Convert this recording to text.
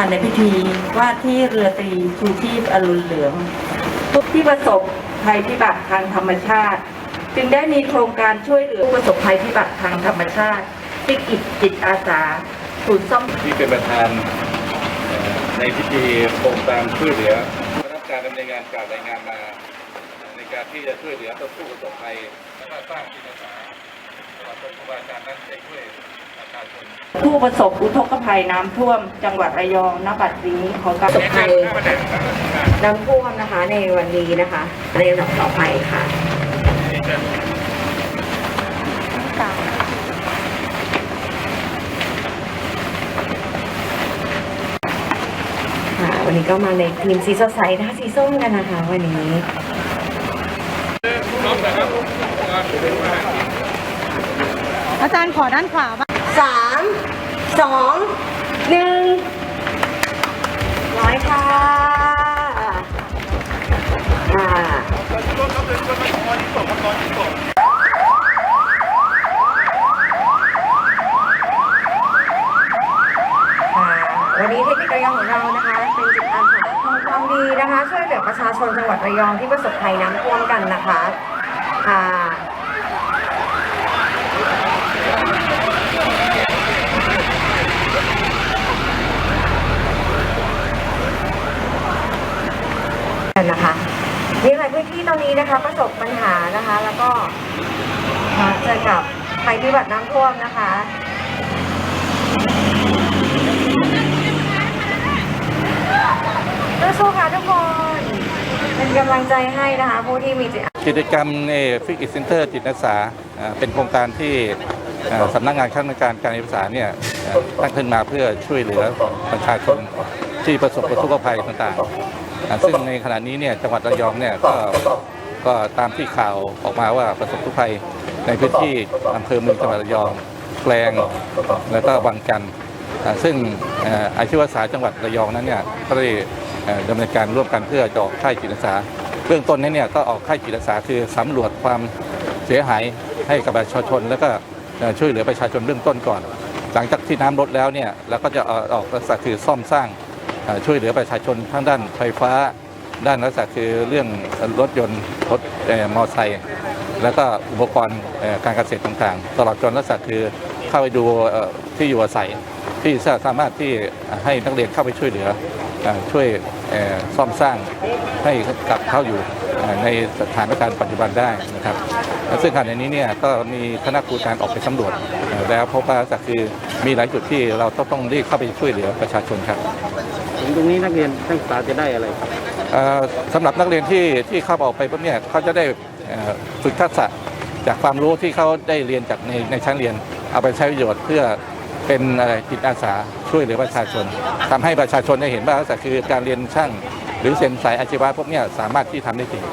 ค่ะในพิธีว่าที่เรือตรีชูชีพอรุณเหลืองผู้ที่ประสบภัยพิบัติทางธรรมชาติ จึงได้มีโครงการช่วยเหลือผู้ประสบภัยพิบัติทางธรรมชาติที่กิจจิตอาสาศูนย์ซ่อมที่เป็นประธานในพิธีโครงการช่วยเหลือรับการดำเนินงานกล่าวรายงานมา ในการที่จะช่วยเหลือผู้ประสบภัยและสร้างจิตอาสาตลอดจนครูบาอาจารนั้นได้ช่วย ผู้ประสบอุทกภัยน้ำท่วม จังหวัดระยองณบัดนี้ของการประสบภัยน้ำท่วมนะคะในวันนี้นะคะในลำดับต่อไปค่ะค่ะ วันนี้ก็มาในทีมสีสดใสนะคะสีส้มกันนะคะ วันนี้อาจารย์ขอด้านขวาบ้าง สามสองหนึ่งร้อยค่ะอ่าค่ะวันนี้เทคนิคระยองของเรานะคะ เป็นจิตอาสาทำความดีนะคะ ช่วยเหลือประชาชนจังหวัดระยองที่ประสบภัยน้ำท่วมกันนะคะค่ะ กันนะคะ มีหลายพื้นที่ตอนนี้นะคะ ประสบปัญหานะคะ แล้วก็เจอกับภัยพิบัติน้ำท่วมนะคะสู้ค่ะทุกคน เป็นกำลังใจให้นะคะ ผู้ที่มีจิตกิจกรรมในฟิกอิสเซนเตอร์จิตอาสาอ่าเป็นโครงการที่สำนักงานข้าราชการการศึกษาเนี่ยตั้งขึ้นมาเพื่อช่วยเหลือประชาชนที่ประสบอุทกภัยต่างๆ ซึ่งในขณะนี้เนี่ยจังหวัดระยองเนี่ยก็ก็ตามที่ข่าวออกมาว่าประสบอุกภัยในพื้นที่อำเภอเมืองจังหวัดระยองแกลงแล้วก็วังจันซึ่งอาชีวศึกษาจังหวัดระยองนั้นเนี่ยก็ได้ดำเนินการร่วมกันเพื่อจะออกค่ายจิตอาสาเบื้องต้นนี้เนี่ยก็ออกค่ายจิตอาสาคือสำรวจความเสียหายให้กับประชาชน แล้วก็ช่วยเหลือประชาชนเบื้องต้นก่อน หลังจากที่น้ำลดแล้วเนี่ยเราก็จะออกลักษณะคือซ่อมสร้าง ช่วยเหลือประชาชนทั้งด้านไฟฟ้า ด้านลักษณะคือเรื่องรถยนต์รถมอเตอร์ไซค์แล้วก็อุปกรณ์การเกษตรต่างๆ ตลอดจนลักษณะคือเข้าไปดูที่อยู่อาศัย ที่สามารถที่ให้นักเรียนเข้าไปช่วยเหลือช่วยซ่อมสร้างให้กลับเข้าอยู่ ในสถานการณ์ปัจจุบันได้นะครับและซึ่งขณะนี้เนี่ยก็มีคณะครูการออกไปสำรวจเอ่อแล้วพบว่าจะคือมีหลายจุดที่เราต้องต้องรีบเข้าไปช่วยเหลือประชาชนครับถึงตรงนี้นักเรียนนักศึกษาจะได้อะไรครับเอ่อสำหรับนักเรียนที่ที่เข้าออกไปปุ๊บเนี่ยเขาจะได้เอ่อฝึกทักษะจากความรู้ที่เขาได้เรียนจากในในชั้นเรียน เอาไปใช้ประโยชน์เพื่อเป็นอะไรจิตอาสาช่วยเหลือประชาชนทำให้ประชาชนได้เห็นว่าทักษะคือการเรียนช่าง หรือเซ็นสายอาชีวะพวกนี้สามารถที่ทำได้จริง